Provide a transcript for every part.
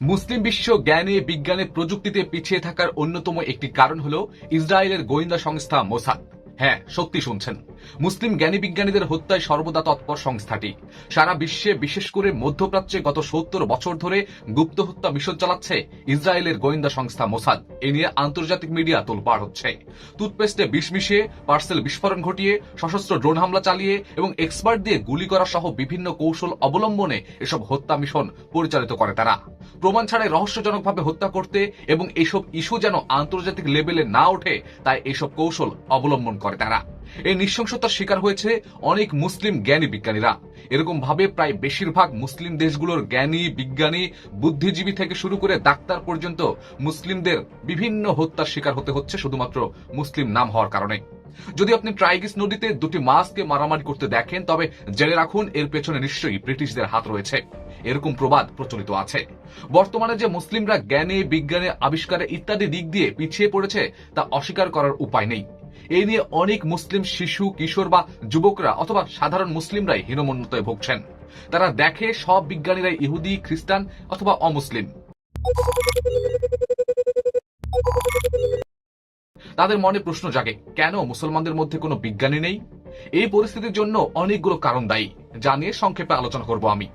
মুসলিম বিশ্ব জ্ঞানে, বিজ্ঞানে প্রযুক্তিতে পিছিয়ে থাকার অন্যতম একটি কারণ হল ইসরায়েলের গোয়েন্দা সংস্থা মোসাদ। হ্যাঁ সত্যি শুনছেন। মুসলিম জ্ঞানী বিজ্ঞানীদের হত্যায় সর্বদা তৎপর সংস্থাটি। সারা বিশ্বে, বিশেষ করে মধ্যপ্রাচ্যে গত সত্তর বছর ধরে গুপ্ত হত্যা মিশন চালাচ্ছে ইসরায়েলের গোয়েন্দা সংস্থা মোসাদ। এ নিয়ে আন্তর্জাতিক মিডিয়া তোলপাড় হচ্ছে। টুথপেস্টে বিষ মিশিয়ে, পার্সেল বিস্ফোরণ ঘটিয়ে, সশস্ত্র ড্রোন হামলা চালিয়ে এবং এক্সপার্ট দিয়ে গুলি করা সহ বিভিন্ন কৌশল অবলম্বনে এসব হত্যা মিশন পরিচালিত করে তারা। প্রমাণ ছাড়াই রহস্যজনকভাবে হত্যা করতে এবং এইসব ইস্যু যেন আন্তর্জাতিক লেভেলে না ওঠে, তাই এইসব কৌশল অবলম্বন করে তারা। এই নৃশংসতার শিকার হয়েছে অনেক মুসলিম জ্ঞানী বিজ্ঞানীরা। এরকম ভাবে প্রায় বেশিরভাগ মুসলিম দেশগুলোর জ্ঞানী, বিজ্ঞানী, বুদ্ধিজীবী থেকে শুরু করে ডাক্তার পর্যন্ত মুসলিমদের বিভিন্ন হত্যার শিকার হতে হচ্ছে শুধুমাত্র মুসলিম নাম হওয়ার কারণে। যদি আপনি ট্রাইগিস নদীতে দুটি মাছকে মারামারি করতে দেখেন, তবে জেনে রাখুন এর পেছনে নিশ্চয়ই ব্রিটিশদের হাত রয়েছে। এরকম প্রবাদ প্রচলিত আছে। বর্তমানে যে মুসলিমরা জ্ঞানে, বিজ্ঞানে, আবিষ্কারে ইত্যাদি দিক দিয়ে পিছিয়ে পড়েছে, তা অস্বীকার করার উপায় নেই। এই নিয়ে অনেক মুসলিম শিশু, কিশোর বা যুবকরা অথবা সাধারণ মুসলিমরাই হীনমন্যতায় ভুগছেন। তারা দেখে সব বিজ্ঞানীরাই ইহুদি, খ্রিস্টান অথবা অমুসলিম। তাদের মনে প্রশ্ন জাগে, কেন মুসলমানদের মধ্যে কোনো বিজ্ঞানী নেই? এই পরিস্থিতির জন্য অনেকগুলো কারণ দায়ী, যা নিয়ে সংক্ষেপে আলোচনা করব আমি।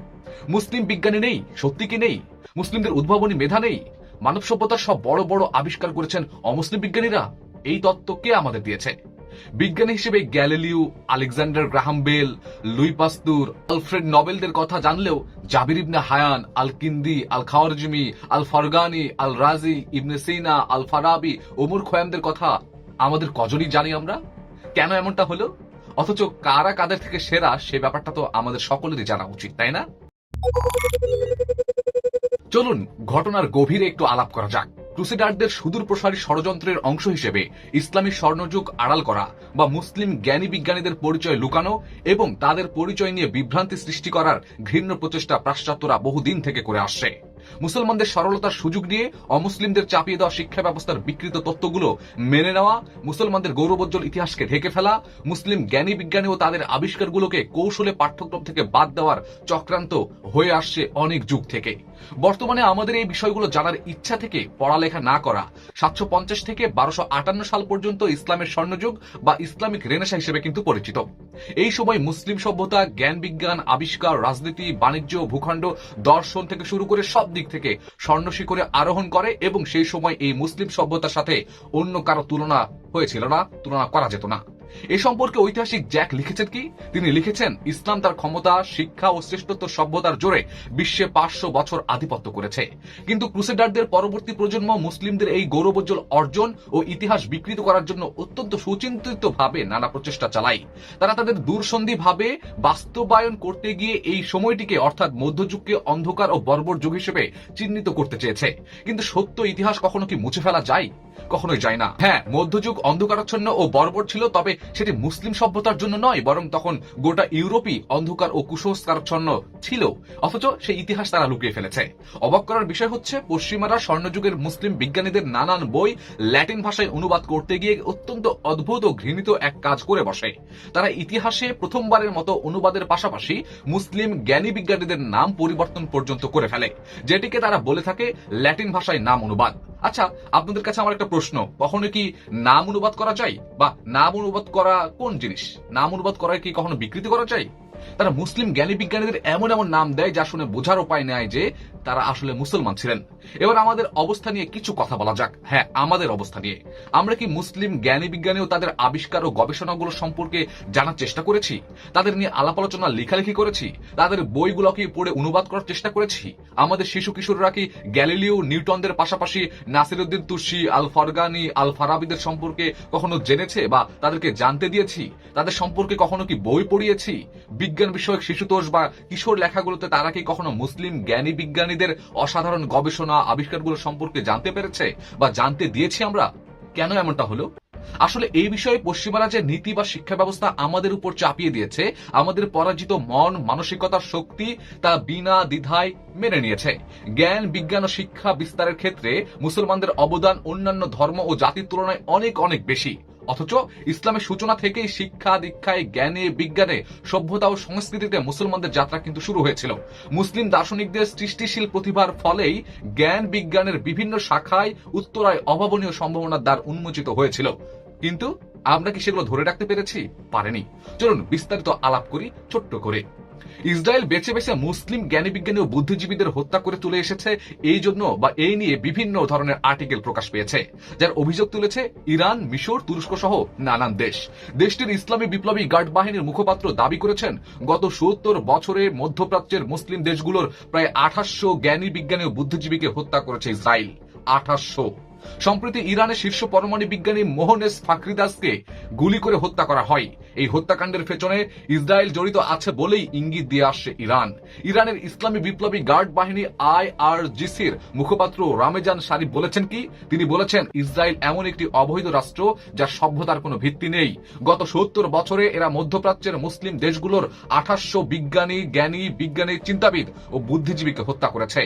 মুসলিম বিজ্ঞানী নেই, সত্যি কি নেই? মুসলিমদের উদ্ভাবনী মেধা নেই? মানব সভ্যতার সব বড় বড় আবিষ্কার করেছেন অমুসলিম বিজ্ঞানীরা? এই তত্ত্ব কে আমাদের দিয়েছে? বিজ্ঞানী হিসেবে Galileo, Alexander Graham Bell, Louis Pasteur, Alfred নবেলদের কথা জানলেও জাবির ইবনে হায়ান আল কিন্দি আল খাওয়ারজমি আল ফরগানি আল রাজি ইবনে সিনা আল ফারাবি ওমর খয়ামদের কথা আমাদের কজনই জানি আমরা? কেন এমনটা হলো? অথচ কারা কাদের থেকে সেরা সে ব্যাপারটা তো আমাদের সকলেরই জানা উচিত, তাই না? চলুন ঘটনার গভীরে একটু আলাপ করা যাক। ক্রুসেডারদের সুদূর প্রসারী ষড়যন্ত্রের অংশ হিসেবে ইসলামী স্বর্ণযুগ আড়াল করা বা মুসলিম জ্ঞানী বিজ্ঞানীদের পরিচয় লুকানো এবং তাদের পরিচয় নিয়ে বিভ্রান্তি সৃষ্টি করার ঘৃণ্য প্রচেষ্টা পাশ্চাত্যরা বহুদিন থেকে করে আসছে। মুসলমানদের সরলতার সুযোগ নিয়ে অমুসলিমদের চাপিয়ে দেওয়া শিক্ষা ব্যবস্থার বিকৃত তত্ত্বগুলো মেনে নেওয়া, মুসলমানদের গৌরবোজ্জ্বল ইতিহাসকে ঢেকে ফেলা, মুসলিম জ্ঞানী বিজ্ঞানী ও তাদের আবিষ্কারগুলোকে কৌশলে পাঠ্যক্রম থেকে বাদ দেওয়ার চক্রান্ত হয়ে আসছে অনেক যুগ থেকে। বর্তমানে আমাদের এই বিষয়গুলো জানার ইচ্ছা থেকে পড়ালেখা না করা, সাতশো পঞ্চাশ থেকে বারোশো আটান্ন সাল পর্যন্ত ইসলামের স্বর্ণযুগ বা ইসলামিক রেনেসা হিসেবে কিন্তু পরিচিত। এই সময় মুসলিম সভ্যতা, জ্ঞান বিজ্ঞান, আবিষ্কার, রাজনীতি, বাণিজ্য, ভূখণ্ড, দর্শন থেকে শুরু করে সব দিক থেকে স্বর্ণ শিখরে আরোহণ করে এবং সেই সময় এই মুসলিম সভ্যতার সাথে অন্য কারও তুলনা হয়েছিল না, তুলনা করা যেত না। এ সম্পর্কে ঐতিহাসিক জ্যাক লিখেছেন কি? তিনি লিখেছেন, ইসলাম তার ক্ষমতা, শিক্ষা ও শ্রেষ্ঠত্ব সভ্যতার জোরে বিশ্বে পাঁচশো বছর আধিপত্য করেছে। কিন্তু ক্রুসেডারদের পরবর্তী প্রজন্ম মুসলিমদের এই গৌরবোজ্জ্বল অর্জন ও ইতিহাস বিকৃত করার জন্য অত্যন্ত সুচিন্তিত ভাবে নানা প্রচেষ্টা চালায়। তারা তাদের দূরসন্ধি ভাবে বাস্তবায়ন করতে গিয়ে এই সময়টিকে, অর্থাৎ মধ্যযুগকে অন্ধকার ও বর্বর যুগ হিসেবে চিহ্নিত করতে চেয়েছে। কিন্তু সত্য ইতিহাস কখনো কি মুছে ফেলা যায়? কখনোই যায় না। হ্যাঁ মধ্যযুগ অন্ধকারাচ্ছন্ন ও বর্বর ছিল, তবে সেটি মুসলিম সভ্যতার জন্য নয়, বরং তখন গোটা ইউরোপই অন্ধকার ও কুসংস্কারচ্ছন্ন ছিল, অথচ সেই ইতিহাস তারা লুকিয়ে ফেলেছে। অবাক করার বিষয় হচ্ছে, পশ্চিমারা স্বর্ণযুগের মুসলিম বিজ্ঞানীদের নানান বই ল্যাটিন ভাষায় অনুবাদ করতে গিয়ে অত্যন্ত অদ্ভুত ও ঘৃণিত এক কাজ করে বসে। তারা ইতিহাসে প্রথমবারের মতো অনুবাদের পাশাপাশি মুসলিম জ্ঞানী বিজ্ঞানীদের নাম পরিবর্তন পর্যন্ত করে ফেলে, যেটিকে তারা বলে থাকে ল্যাটিন ভাষায় নাম অনুবাদ। আচ্ছা আপনাদের কাছে আমার একটা প্রশ্ন, কখনো কি নাম অনুবাদ করা যায়? বা নাম অনুবাদ করা কোন জিনিস? নাম অনুবাদ করা কি কখনো বিকৃতি করা যায়? তারা মুসলিম জ্ঞানী বিজ্ঞানীদের এমন এমন নাম দেয় যা শুনে বোঝার উপায় নেয় যে তারা আসলে মুসলমান ছিলেন। এবার আমাদের অবস্থা নিয়ে কিছু কথা বলা যাক। হ্যাঁ আমাদের অবস্থা নিয়ে। আমরা কি মুসলিম জ্ঞানী বিজ্ঞানী ও তাদের আবিষ্কার ও গবেষণাগুলো সম্পর্কে জানার চেষ্টা করেছি? তাদের নিয়ে আলাপ আলোচনা, লেখালেখি করেছি? তাদের বইগুলোকে পড়ে অনুবাদ করার চেষ্টা করেছি? আমাদের শিশু কিশোররা কি গ্যালিলিও নিউটনদের পাশাপাশি নাসিরুদ্দিন তুর্সি আল ফরগানি আল ফারাবিদের সম্পর্কে কখনো জেনেছে বা তাদেরকে জানতে দিয়েছি? তাদের সম্পর্কে কখনো কি বই পড়িয়েছি? বিজ্ঞান বিষয়ক শিশুতোষ বা কিশোর লেখাগুলোতে তারা কি কখনো মুসলিম জ্ঞানী বিজ্ঞানীদের অসাধারণ গবেষণা আবিষ্কারগুলো সম্পর্কে জানতে পেরেছে বা জানতে দিয়েছি আমরা? কেন এমনটা হলো? আসলে এই বিষয়ে পশ্চিমারা যে নীতি বা শিক্ষা ব্যবস্থা আমাদের উপর চাপিয়ে দিয়েছে, আমাদের পরাজিত মন, মানসিকতার শক্তি তা বিনা দ্বিধায় মেনে নিয়েছে। জ্ঞান, বিজ্ঞান ও শিক্ষা বিস্তারের ক্ষেত্রে মুসলমানদের অবদান অন্যান্য ধর্ম ও জাতির তুলনায় অনেক অনেক বেশি। অথচ ইসলামের সূচনা থেকেই শিক্ষা, দীক্ষায়, জ্ঞানে, বিজ্ঞানে, সভ্যতা ও সংস্কৃতিতে মুসলমানদের যাত্রা কিন্তু শুরু হয়েছিল। মুসলিম দার্শনিকদের সৃষ্টিশীল প্রতিভার ফলেই জ্ঞান, বিজ্ঞানের বিভিন্ন শাখায় উত্তরায় অভাবনীয় সম্ভাবনার দ্বার উন্মোচিত হয়েছিল। কিন্তু আমরা কি সেগুলো ধরে রাখতে পেরেছি? পারেনি। চলুন বিস্তারিত আলাপ করি ছোট্ট করে। ইসরায়েল বেছে বেছে মুসলিম জ্ঞানী বিজ্ঞানী ও বুদ্ধিজীবীদের হত্যা করে তুলে এসেছে এই জন্য বা এই নিয়ে বিভিন্ন ধরনের আর্টিকেল প্রকাশ পেয়েছে, যার অভিযোগ তুলেছে ইরান, মিশর তুরস্ক সহ নানান দেশ। দেশটির ইসলামী বিপ্লবী গার্ড বাহিনীর মুখপাত্র দাবি করেছেন, গত সত্তর বছরে মধ্যপ্রাচ্যের মুসলিম দেশগুলোর প্রায় আঠাশশো জ্ঞানী বিজ্ঞানী ও বুদ্ধিজীবীকে হত্যা করেছে ইসরায়েল। আঠাশশো। সম্প্রতি ইরানের শীর্ষ পরমাণু বিজ্ঞানী মোহনেস ফাকরিদাসকে গুলি করে হত্যা করা হয়। এই হত্যাকাণ্ডের পেছনে ইসরায়েল জড়িত আছে বলেই ইঙ্গিত দিয়ে আসছে ইরান। ইরানের ইসলামী বিপ্লবী গার্ড বাহিনী আইআরজিসির মুখপাত্র রামেজান শারিফ বলেছেন কি, তিনি বলেছেন, ইসরায়েল এমন একটি অবৈধ রাষ্ট্র যার সভ্যতার কোনো ভিত্তি নেই। গত সত্তর বছরে এরা মধ্যপ্রাচ্যের মুসলিম দেশগুলোর আঠাশশো বিজ্ঞানী, জ্ঞানী, বিজ্ঞানী, চিন্তাবিদ ও বুদ্ধিজীবীকে হত্যা করেছে।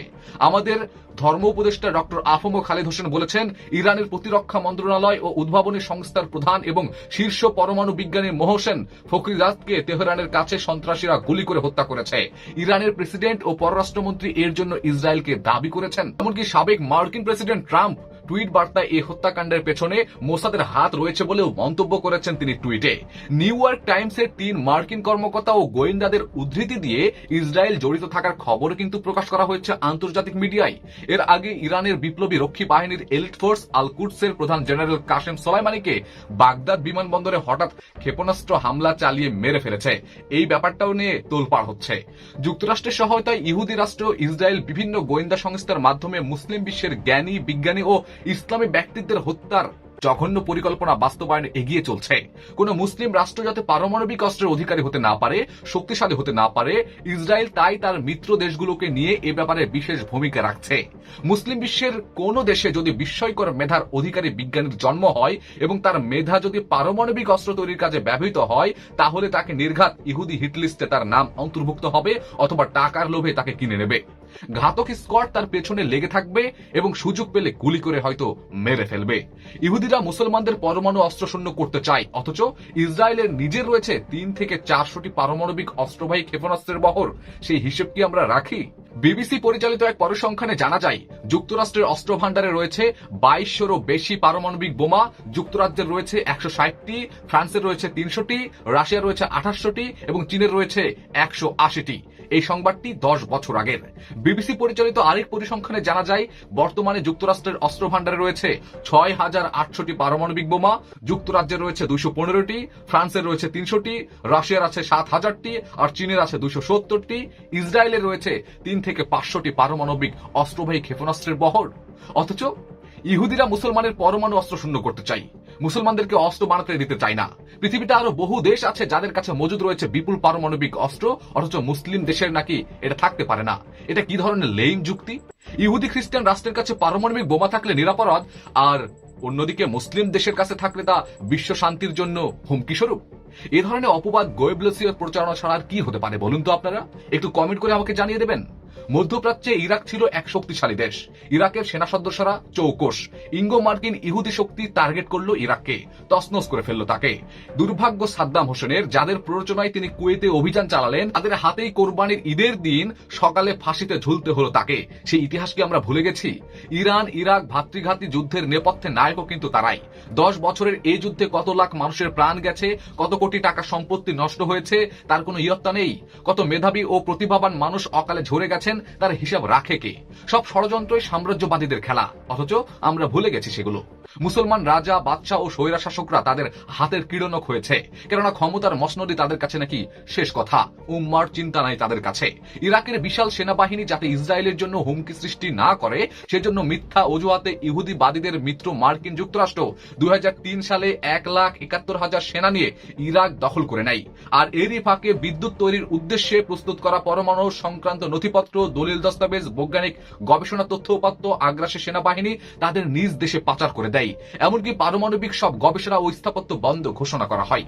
আমাদের ধর্ম উপদেষ্টা ডক্টর আফম খালিদ হোসেন বলেছেন, ইরানের প্রতিরক্ষা মন্ত্রণালয় ও উদ্ভাবনী সংস্থার প্রধান এবং শীর্ষ পরমাণু বিজ্ঞানী মোহসেন ফখরিজাদকে তেহরানের কাছে সন্ত্রাসীরা গুলি করে হত্যা করেছে। ইরানের প্রেসিডেন্ট ও পররাষ্ট্রমন্ত্রী এর জন্য ইসরায়েলকে দাবি করেছেন। এমনকি সাবেক মার্কিন প্রেসিডেন্ট ট্রাম্প টুইট বার্তায় এই হত্যাকাণ্ডের পেছনে মোসাদের হাত রয়েছে বলেও মন্তব্য করেছেন তিনি টুইটে। নিউ ইয়র্ক টাইমসের তিন মার্কিন কর্মকর্তা ও গোয়েন্দাদের উদ্ধৃতি দিয়ে ইসরায়েল জড়িত থাকার খবর কিন্তু প্রকাশ করা হয়েছে আন্তর্জাতিক মিডিয়ায়। এর আগে ইরানের বিপ্লবী রক্ষী বাহিনীর এলিট ফোর্স আল কুটসের প্রধান জেনারেল কাশেম সোলাইমানিকে বাগদাদ বিমানবন্দরে হঠাৎ ক্ষেপণাস্ত্র হামলা চালিয়ে মেরে ফেলেছে। এই ব্যাপারটাও নিয়ে তোলপাড় হচ্ছে। যুক্তরাষ্ট্রের সহায়তায় ইহুদি রাষ্ট্র ইসরায়েল বিভিন্ন গোয়েন্দা সংস্থার মাধ্যমে মুসলিম বিশ্বের জ্ঞানী, বিজ্ঞানী ও ইসলামী ব্যক্তিত্বের হত্যার জঘন্য পরিকল্পনা বাস্তবায়নে এগিয়ে চলছে। কোন মুসলিম রাষ্ট্র যাতে পারমাণবিক অস্ত্রের অধিকারী হতে না পারে, শক্তিশালী হতে না পারে, ইসরায়েল তাই তার মিত্র দেশগুলোকে নিয়ে এ ব্যাপারে বিশেষ ভূমিকা রাখছে। মুসলিম বিশ্বের কোন দেশে যদি বিস্ময়কর মেধার অধিকারী বিজ্ঞানীর জন্ম হয় এবং তার মেধা যদি পারমাণবিক অস্ত্র তৈরির কাজে ব্যবহৃত হয়, তাহলে তাকে নির্ঘাত ইহুদি হিটলিস্টে তার নাম অন্তর্ভুক্ত হবে অথবা টাকার লোভে তাকে কিনে নেবে। ঘাতক স্কোয়াড তার পেছনে লেগে থাকবে এবং সুযোগ পেলে গুলি করে হয়তো মেরে ফেলবে। ইহুদিরা মুসলমানদের পরমাণু অস্ত্র শূন্য করতে চায়, অথচ ইসরায়েলের নিজের রয়েছে তিন থেকে চারশোটি পারমাণবিক অস্ত্রবাহী ক্ষেপণাস্ত্রের বহর। সেই হিসেব কি আমরা রাখি? বিবিসি পরিচালিত এক পরিসংখ্যানে জানা যায়, যুক্তরাষ্ট্রের অস্ত্র ভান্ডারে রয়েছে বাইশশোরও বেশি পারমাণবিক বোমা, যুক্তরাজ্যের রয়েছে একশো ষাটটি, ফ্রান্সের রয়েছে তিনশোটি, রাশিয়ার রয়েছে আঠাশশোটি এবং চীনের রয়েছে একশো আশিটি। এই সংবাদটি দশ বছর আগের। বিবিসি পরিচালিত আরেক পরিসংখ্যানে জানা যায়, বর্তমানে যুক্তরাষ্ট্রের অস্ত্র ভান্ডারে রয়েছে ছয় হাজার আটশোটি পারমাণবিক বোমা, যুক্তরাজ্যের রয়েছে দুশো পনেরোটি, ফ্রান্সের রয়েছে তিনশোটি, রাশিয়ার আছে সাত হাজারটি আর চীনের আছে দুশো সত্তরটি। ইসরায়েলের রয়েছে তিন থেকে পাঁচশোটি পারমাণবিক অস্ত্রবাহী ক্ষেপণাস্ত্রের বহর। অথচ ইহুদিরা মুসলমানের পরমাণু অস্ত্র শূন্য করতে চাই। মুসলমানদেরকে অস্ত্র বানাতে দিতে চায় না। পৃথিবীতে আরও বহু দেশ আছে যাদের কাছে মজুদ রয়েছে বিপুল পারমাণবিক অস্ত্র, অথচ মুসলিম দেশের নাকি এটা থাকতে পারে না। এটা কি ধরনের লেইম যুক্তি? ইহুদি খ্রিস্টান রাষ্ট্রের কাছে পারমাণবিক বোমা থাকলে নিরাপরাধ, আর অন্যদিকে মুসলিম দেশের কাছে থাকলে তা বিশ্ব শান্তির জন্য হুমকি স্বরূপ এ ধরনের অপবাদ গোয়েবলসীয় প্রচারণা ছাড়া কি হতে পারে বলুন তো আপনারা? একটু কমেন্ট করে আমাকে জানিয়ে দেবেন। মধ্যপ্রাচ্যে ইরাক ছিল এক শক্তিশালী দেশ। ইরাকের সেনা সদস্যরা চৌকস ইঙ্গো মার্কিন ইহুদি শক্তি টার্গেট করল ইরাককে তসনস করে ফেলল তাকে। দুর্ভাগ্য সাদ্দাম হোসেনের, যাদের প্ররোচনায় তিনি কুয়েতে অভিযান চালালেন, তাদের হাতেই কোরবানির ঈদের দিন সকালে ফাঁসিতে ঝুলতে হলো তাকে। সেই ইতিহাসকে আমরা ভুলে গেছি? ইরান, ইরাক ভাতৃঘাতী যুদ্ধের নেপথ্যে নায়কও কিন্তু তারাই। দশ বছরের এই যুদ্ধে কত লাখ মানুষের প্রাণ গেছে, কত কোটি টাকা সম্পত্তি নষ্ট হয়েছে, তার কোনো ইয়ত্তা নেই। কত মেধাবী ও প্রতিভাবান মানুষ অকালে ঝরে গেছেন তার হিসাব রাখে কে? সব ষড়যন্ত্রই সাম্রাজ্যবাদীদের খেলা। অথচ আমরা ভুলে গেছি সেগুলো। মুসলমান রাজা, বাদশাহ ও স্বৈরা শাসকরা তাদের হাতের কিড়নক হয়েছে। কেননা ক্ষমতার মসনদি তাদের কাছে নাকি শেষ কথা। উম্মার চিন্তা নাই তাদের কাছে। ইরাকের বিশাল সেনাবাহিনী যাতে ইসরায়েলের জন্য হুমকি সৃষ্টি না করে, সেজন্য মিথ্যা অজুহাতে ইহুদিবাদীদের মিত্র মার্কিন যুক্তরাষ্ট্র দুই হাজার তিন সালে এক লাখ একাত্তর হাজার সেনা নিয়ে ইরাক দখল করে নেয়। আর এরই ফাঁকে বিদ্যুৎ তৈরির উদ্দেশ্যে প্রস্তুত করা পরমাণু সংক্রান্ত নথিপত্র, দলিল দস্তাবেজ, বৈজ্ঞানিক গবেষণা তথ্য উপাত্ত আগ্রাসী সেনাবাহিনী তাদের নিজ দেশে পাচার করে দেয়। এমনকি পারমাণবিক সব গবেষণা ও স্থাপত্য বন্ধ ঘোষণা করা হয়।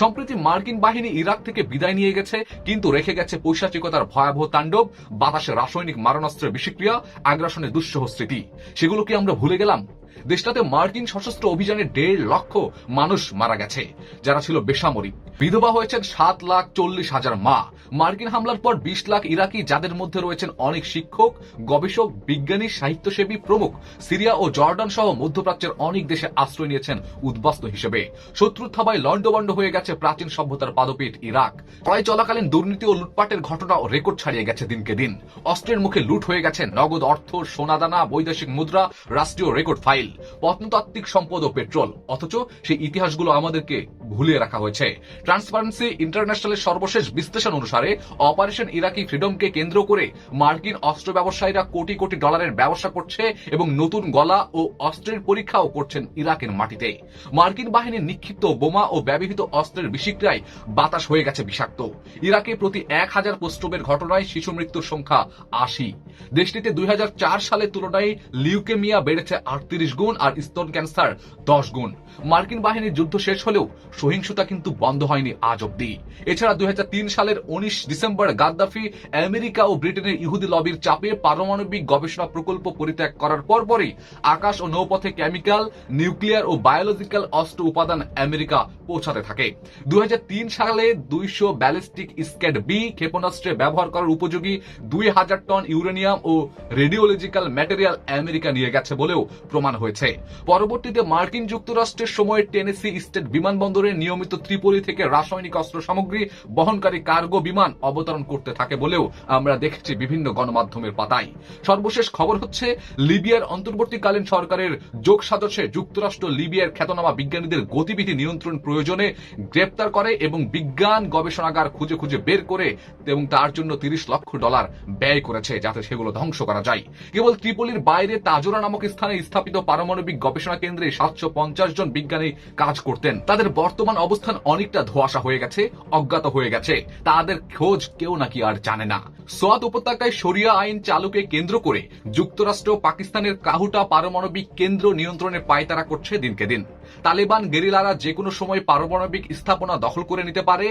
সম্প্রতি মার্কিন বাহিনী ইরাক থেকে বিদায় নিয়ে গেছে, কিন্তু রেখে গেছে পৈশাচিকতার ভয়াবহ তাণ্ডব, বাতাসে রাসায়নিক মারণাস্ত্রের বিষক্রিয়া আগ্রাসনের দুঃসহ স্মৃতি। সেগুলো কি আমরা ভুলে গেলাম? দেশটাতে মার্কিন সশস্ত্র অভিযানে দেড় লক্ষ মানুষ মারা গেছে, যারা ছিল বেসামরিক। বিধবা হয়েছেন সাত লাখ চল্লিশ হাজার মা। মার্কিন হামলার পর বিশ লাখ ইরাকি, যাদের মধ্যে রয়েছেন অনেক শিক্ষক, গবেষক, বিজ্ঞানী, সাহিত্যসেবী প্রমুখ, সিরিয়া ও জর্ডান সহ মধ্যপ্রাচ্যের অনেক দেশে আশ্রয় নিয়েছেন উদ্বাস্তু হিসেবে। শত্রুর থাবায় লন্ডবন্ড হয়ে গেছে প্রাচীন সভ্যতার পাদপীঠ ইরাক। প্রায় চলাকালীন দুর্নীতি ও লুটপাটের ঘটনাও রেকর্ড ছাড়িয়ে গেছে দিনকে দিন। অস্ত্রের মুখে লুট হয়ে গেছে নগদ অর্থ, সোনাদানা, বৈদেশিক মুদ্রা, রাষ্ট্রীয় রেকর্ড ফাইল। প্রত্নতাত্ত্বিক সম্পদ ও পেট্রোল, অথচ সেই ইতিহাসগুলো আমাদেরকে ভুলিয়ে রাখা হয়েছে। ট্রান্সপারেন্সি ইন্টারন্যাশনালের সর্বশেষ বিশ্লেষণ অনুসারে অপারেশন ইরাকি ফ্রিডমকে কেন্দ্র করে মার্কিন অস্ত্র ব্যবসায়ীরা কোটি কোটি ডলারের ব্যবসা করছে এবং নতুন গলা ও অস্ত্রের পরীক্ষাও করছেন ইরাকের মাটিতে। মার্কিন বাহিনীর নিক্ষিপ্ত বোমা ও ব্যবহৃত অস্ত্রের বিশিক্রায় বাতাস হয়ে গেছে বিষাক্ত। ইরাকে প্রতি এক হাজার প্রস্রবের ঘটনায় শিশু মৃত্যুর সংখ্যা আশি। দেশটিতে দুই হাজার চার সালের তুলনায় লিউকেমিয়া বেড়েছে আটত্রিশ গুণ আর স্তন ক্যান্সার দশ গুণ। মার্কিন বাহিনীর যুদ্ধ শেষ হলেও সহিংসতা কিন্তু বন্ধ হয়নি আজ অব্দি এছাড়া দুই হাজার তিন সালের উনিশ ডিসেম্বর গাদ্দাফি আমেরিকা ও ব্রিটেনের ইহুদি লবির চাপে পারমাণবিক গবেষণা প্রকল্প পরিত্যাগ করার পরপরই আকাশ ও নৌপথে কেমিক্যাল, নিউক্লিয়ার ও বায়োলজিক্যাল অস্ত্র উপাদান আমেরিকা পৌঁছাতে থাকে। দুই হাজার তিন সালে দুইশো ব্যালিস্টিক স্ক্যাড বি ক্ষেপণাস্ত্রে ব্যবহার করার উপযোগী দুই হাজার টন ইউরেনিয়াম ও রেডিওলজিক্যাল ম্যাটেরিয়াল আমেরিকা নিয়ে গেছে বলেও প্রমাণ হয়েছে। পরবর্তীতে মার্কিন যুক্তরাষ্ট্রের সময় টেনেসি স্টেট বিমানবন্দরে নিয়মিত ত্রিপলি থেকে রাসায়নিক অস্ত্র সামগ্রী, বহনকারী কার্গো বিমান অবতরণ করতে থাকে বলেও আমরা দেখেছি বিভিন্ন গণমাধ্যমের পাতায়। সর্বশেষ খবর হচ্ছে, লিবিয়ার অন্তর্বর্তীকালীন সরকারের যোগ সাজসে যুক্তরাষ্ট্র লিবিয়ার খ্যাতনামা বিজ্ঞানীদের গতিবিধি নিয়ন্ত্রণ প্রয়োজনে গ্রেপ্তার করে এবং বিজ্ঞান গবেষণাগার খুঁজে খুঁজে বের করে এবং তার জন্য তিরিশ লক্ষ ডলার ব্যয় করেছে যাতে সেগুলো ধ্বংস করা যায়। কেবল ত্রিপলির বাইরে তাজোরা নামক স্থানে স্থাপিত পারমাণবিক গবেষণা কেন্দ্রে সাতশো পঞ্চাশ জন বিজ্ঞানী কাজ করতেন। তাদের বর্তমান অবস্থান অনেকটা ধোয়াশা হয়ে গেছে, অজ্ঞাত হয়ে গেছে। তাদের খোঁজ কেউ নাকি আর জানে না। সোয়াদ উপত্যকায় সরিয়া আইন চালুকে কেন্দ্র করে যুক্তরাষ্ট্র পাকিস্তানের কাহুটা পারমাণবিক কেন্দ্র নিয়ন্ত্রণে পায়তারা করছে দিনকে দিন। তালেবান গেরিলারা যে কোনো সময় পারমাণবিক স্থাপনা দখল করে নিতে পারে,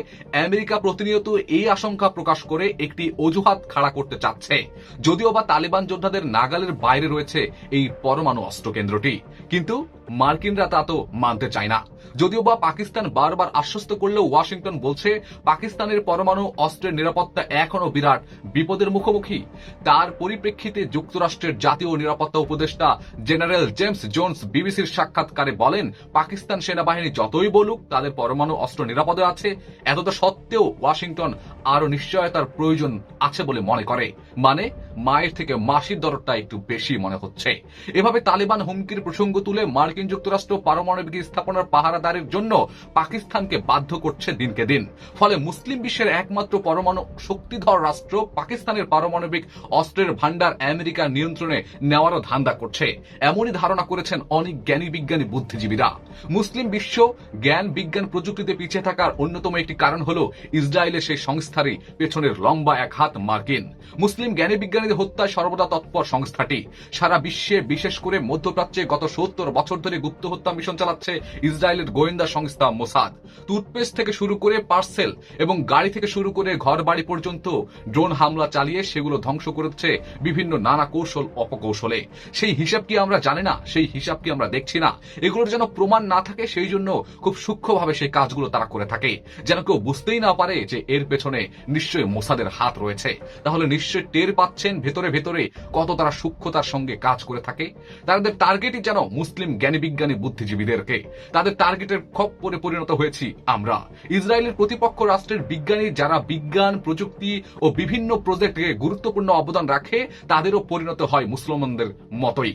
আমেরিকা প্রতিনিয়ত এই আশঙ্কা প্রকাশ করে একটি অজুহাত খাড়া করতে চাচ্ছে। যদিও বা তালেবান যোদ্ধাদের নাগালের বাইরে রয়েছে এই পরমাণু অস্ত্র কেন্দ্রটি কিন্তু মার্কিনরা তা তো মানতে চায় না। যদিও বা পাকিস্তান বারবার আশ্বস্ত করলেও ওয়াশিংটন বলছে, পাকিস্তানের পরমাণু অস্ত্রের নিরাপত্তা এখনও বিরাট বিপদের মুখোমুখি। তার পরিপ্রেক্ষিতে যুক্তরাষ্ট্রের জাতীয় নিরাপত্তা উপদেষ্টা জেনারেল জেমস জোন্স বিবিসির সাক্ষাৎকারে বলেন, পাকিস্তান সেনাবাহিনী যতই বলুক, তাদের পরমাণু অস্ত্র নিরাপদে আছে। এতটা সত্ত্বেও ওয়াশিংটন আরও নিশ্চয়তার প্রয়োজন আছে বলে মনে করে। মানে মায়ের থেকে মাসির দরদটা একটু বেশি মনে হচ্ছে। এভাবে তালেবান হুমকির প্রসঙ্গ তুলে মার্কিন যুক্তরাষ্ট্র পারমাণবিক স্থাপনার পাহারাদারের জন্য পাকিস্তানকে বাধ্য করছে দিনকে দিন। ফলে মুসলিম বিশ্বের একমাত্র পরমাণু শক্তিধর রাষ্ট্র পাকিস্তানের পারমাণবিক অস্ত্রের ভান্ডার আমেরিকার নিয়ন্ত্রণে নেওয়ারও ধান্দা করছে। এমনই ধারণা করেছেন অনেক জ্ঞানী বিজ্ঞানী বুদ্ধিজীবীরা। মুসলিম বিশ্ব জ্ঞান, বিজ্ঞান প্রযুক্তিতে পিছিয়ে থাকার অন্যতম একটি কারণ হল ইসরায়েলের সেই সংস্থারই পেছনের লম্বা এক হাত মার্কিন। মুসলিম জ্ঞানী বিজ্ঞানীদের হত্যায় সর্বদা তৎপর সংস্থাটি। সারা বিশ্বে, বিশেষ করে মধ্যপ্রাচ্যে গত সত্তর বছর ধরে গুপ্ত হত্যা মিশন চালাচ্ছে ইসরায়েলের গোয়েন্দা সংস্থা মোসাদ। টুথপেস্ট থেকে শুরু করে পার্সেল এবং গাড়ি থেকে শুরু করে ঘর বাড়ি পর্যন্ত ড্রোন হামলা চালিয়ে সেগুলো ধ্বংস করেছে বিভিন্ন নানা কৌশল, অপকৌশলে। সেই হিসাব কি আমরা জানি না? সেই হিসাব কি আমরা দেখছি না? এগুলোর যেন প্রমাণ না থাকে, সেই জন্য খুব সূক্ষ্মভাবে সেই কাজগুলো তারা করে থাকে। যেন কেউ বুঝতেই না পারে যে এর পেছনে নিশ্চয়ই মোসাদের হাত রয়েছে। তাহলে নিশ্চয়ই টের পাচ্ছেন ভেতরে ভেতরে কত তারা সূক্ষ্মতার সঙ্গে কাজ করে থাকে। তাদের টার্গেটই যেন মুসলিম জ্ঞানী বিজ্ঞানী বুদ্ধিজীবীদেরকে। তাদের টার্গেটের খপ্পরে পরিণত হয়েছি আমরা। ইসরায়েলের প্রতিপক্ষ রাষ্ট্রের বিজ্ঞানী যারা বিজ্ঞান, প্রযুক্তি ও বিভিন্ন প্রজেক্টে গুরুত্বপূর্ণ অবদান রাখে, তাদেরও পরিণত হয় মুসলমানদের মতোই।